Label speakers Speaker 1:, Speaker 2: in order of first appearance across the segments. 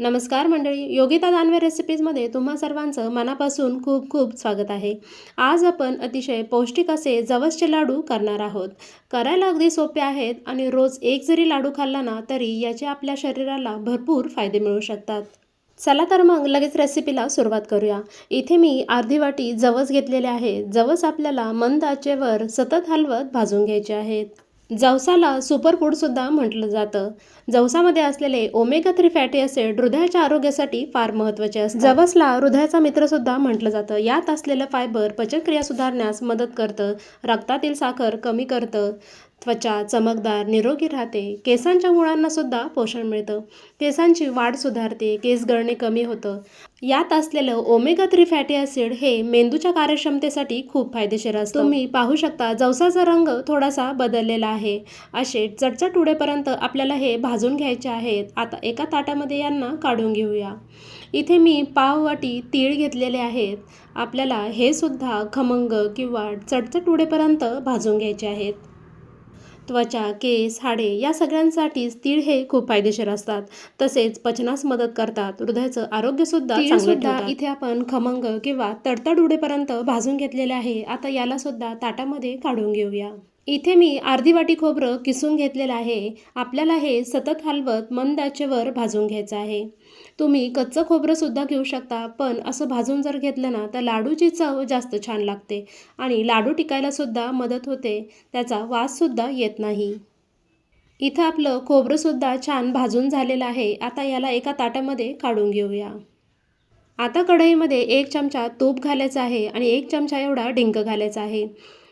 Speaker 1: नमस्कार मंडळी योगिता दानवे रेसिपीजमध्ये तुम्हा सर्वांचं मनापासून खूप खूप स्वागत आहे. आज आपण अतिशय पौष्टिक असे जवसचे लाडू करणार आहोत. करायला अगदी सोपे आहेत आणि रोज एक जरी लाडू खाल्ला ना तरी याचे आपल्या शरीराला भरपूर फायदे मिळू शकतात. चला तर मग लगेच रेसिपीला सुरुवात करूया. इथे मी अर्धी वाटी जवस घेतलेले आहे. जवस आपल्याला मंद आचेवर सतत हलवत भाजून घ्यायचे आहेत. जवसाला सुपरफूडसुद्धा म्हटलं जातं. जवसामध्ये असलेले ओमेगा थ्री फॅटी ॲसिड हृदयाच्या आरोग्यासाठी फार महत्त्वाचे असतात. जवसला हृदयाचा मित्रसुद्धा म्हटलं जातं. यात असलेलं फायबर पचनक्रिया सुधारण्यास मदत करतं. रक्तातील साखर कमी करतं. त्वचा चमकदार निरोगी राहते. केसांच्या मुळांना सुद्धा पोषण मिळतं. केसांची वाढ सुधारते केस गळणे कमी होतं. यात असलेलं ओमेगा थ्री फॅटी ॲसिड हे मेंदूच्या कार्यक्षमतेसाठी खूप फायदेशीर असतं. तुम्ही पाहू शकता जवसाचा रंग थोडासा बदललेला आहे. असे चटचट उडेपर्यंत आपल्याला हे भाजून घ्यायचे आहेत. आता एका ताटामध्ये यांना काढून घेऊया. इथे मी पाववाटी तीळ घेतलेले आहेत. आपल्याला हे सुद्धा खमंग किंवा चटचट उडेपर्यंत भाजून घ्यायचे आहेत. त्वचा केस हाडे या सगळ्यांसाठीच तीळ हे खूप फायदेशीर असतात. तसेच पचनास मदत करतात. हृदयाचं आरोग्यसुद्धा ठेवतात. इथे आपण खमंग किंवा तडतड उडेपर्यंत भाजून घेतलेले आहे. आता याला सुद्धा ताटामध्ये काढून घेऊया. इथे मी अर्धी वाटी खोबरं किसून घेतलेलं आहे. आपल्याला हे सतत हलवत मंद आचेवर भाजून घ्यायचं आहे. तुम्ही कच्चं खोबरंसुद्धा घेऊ शकता पण असं भाजून जर घेतलं ना तर लाडूची चव जास्त छान लागते आणि लाडू टिकायलासुद्धा मदत होते. त्याचा वाससुद्धा येत नाही. इथं आपलं खोबरंसुद्धा छान भाजून झालेलं आहे. आता याला एका ताटामध्ये काढून घेऊया. आता कढईमध्ये एक चमचा तूप घालायचा आहे आणि एक चमचा एवढा डिंक घालायचा आहे.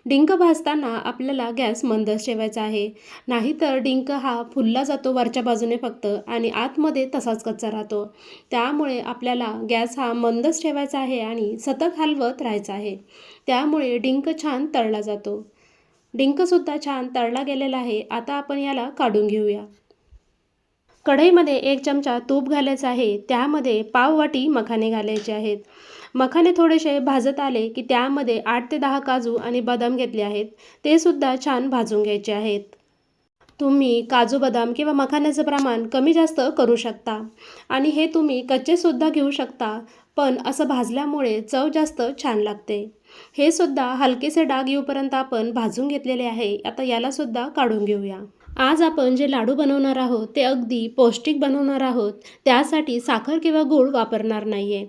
Speaker 1: डिंक भाजताना आपल्याला गॅस मंदच ठेवायचा आहे. नाहीतर डिंक हा फुलला जातो वरच्या बाजूने फक्त आणि आतमध्ये तसाच कच्चा राहतो. त्यामुळे आपल्याला गॅस हा मंदच ठेवायचा आहे आणि सतत हलवत राहायचा आहे. त्यामुळे डिंक छान तळला जातो. डिंकसुद्धा छान तळला गेलेला आहे. आता आपण याला काढून घेऊया. कढईमध्ये एक चमचा तूप घालायचं आहे. त्यामध्ये पाव वाटी मखाने घालायचे आहेत. मखाने थोडेसे भाजत आले की त्यामध्ये आठ ते दहा काजू आणि बदाम घेतले आहेत. ते सुद्धा छान भाजून घ्यायचे आहेत. तुम्ही काजू बदाम किंवा मखाण्याचं प्रमाण कमी जास्त करू शकता. आणि हे तुम्ही कच्चेसुद्धा घेऊ शकता पण असं भाजल्यामुळे चव जास्त छान लागते. हे सुद्धा हलकेसे डाग येऊपर्यंत आपण भाजून घेतलेले आहे. आता यालासुद्धा काढून घेऊया. आज आपण जे लाडू बनवणार आहोत ते अगदी पौष्टिक बनवणार आहोत. त्यासाठी साखर किंवा गूळ वापरणार नाही आहे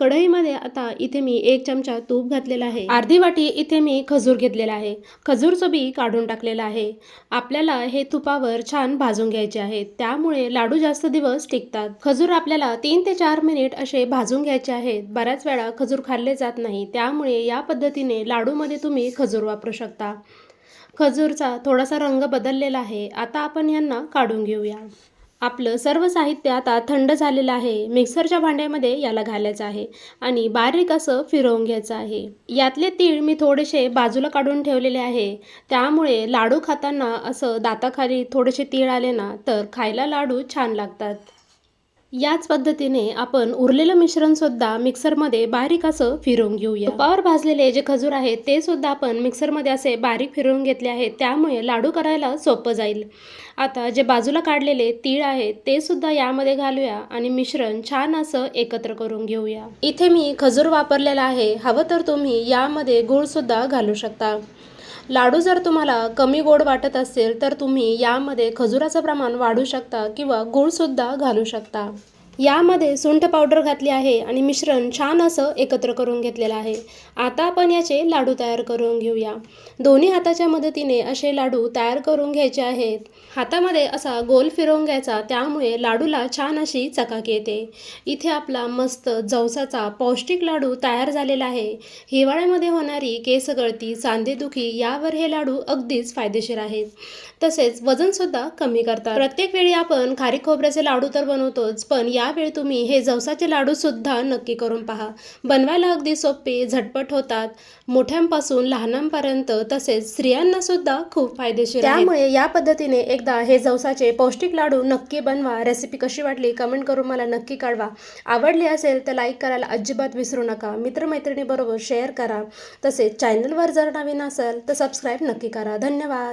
Speaker 1: कढईमध्ये आता इथे मी एक चमचा तूप घातलेला आहे. अर्धी वाटी इथे मी खजूर घेतलेला आहे. खजूरचं बी काढून टाकलेलं आहे. आपल्याला हे तुपावर छान भाजून घ्यायचे आहेत. त्यामुळे लाडू जास्त दिवस टिकतात. खजूर आपल्याला तीन ते चार मिनिट असे भाजून घ्यायचे आहेत. बऱ्याच वेळा खजूर खाल्ले जात नाही. त्यामुळे या पद्धतीने लाडूमध्ये तुम्ही खजूर वापरू शकता. खजूरचा थोडासा रंग बदललेला आहे. आता आपण यांना काढून घेऊया. आपलं सर्व साहित्य आता थंड झालेलं आहे. मिक्सरच्या भांड्यामध्ये याला घालायचं आहे आणि बारीक असं फिरवून घ्यायचं आहे. यातले तीळ मी थोडेसे बाजूला काढून ठेवलेले आहे. त्यामुळे लाडू खाताना असं दाताखाली थोडेसे तीळ आले ना तर खायला लाडू छान लागतात. याच पद्धतीने आपण उरलेलं मिश्रण सुद्धा मिक्सरमध्ये बारीक असं फिरवून घेऊया. तुपावर भाजलेले जे खजूर आहेत ते सुद्धा आपण मिक्सरमध्ये असे बारीक फिरवून घेतले आहेत. त्यामुळे लाडू करायला सोपं जाईल. आता जे बाजूला काढलेले तीळ आहेत ते सुद्धा यामध्ये घालूया आणि मिश्रण छान असं एकत्र करून घेऊया. इथे मी खजूर वापरलेला आहे. हवं तर तुम्ही यामध्ये गूळसुद्धा घालू शकता. लाडू जर तुम्हाला कमी गोड वाटत असेल तर तुम्ही यामध्ये खजुराचं प्रमाण वाढू शकता किंवा गूळसुद्धा घालू शकता. यामध्ये सुंठ पावडर घातली आहे आणि मिश्रण छान असं एकत्र करून घेतलेलं आहे. आता आपण याचे लाडू तयार करून घेऊया. दोन्ही हाताच्या मदतीने असे लाडू तयार करून घ्यायचे आहेत. हातामध्ये असा गोल फिरवून घ्यायचा त्यामुळे लाडूला छान अशी चकाकी येते. इथे आपला मस्त जवसाचा पौष्टिक लाडू तयार झालेला आहे. हिवाळ्यामध्ये होणारी केसगळती सांधेदुखी यावर हे लाडू अगदीच फायदेशीर आहेत. तसेच वजनसुद्धा कमी करतात. प्रत्येक वेळी आपण खारी खोबऱ्याचे लाडू तर बनवतोच पण या यावेळी तुम्ही हे जवसाचे लाडूसुद्धा नक्की करून पहा. बनवायला अगदी सोपे झटपट होतात. मोठ्यांपासून लहानांपर्यंत तसेच स्त्रियांनासुद्धा खूप फायदेशीर त्यामुळे या पद्धतीने एकदा हे जवसाचे पौष्टिक लाडू नक्की बनवा. रेसिपी कशी वाटली कमेंट करून मला नक्की कळवा. आवडली असेल तर लाईक करायला अजिबात विसरू नका. मित्रमैत्रिणीबरोबर शेअर करा. तसेच चॅनलवर जर नवीन असेल तर सबस्क्राईब नक्की करा. धन्यवाद.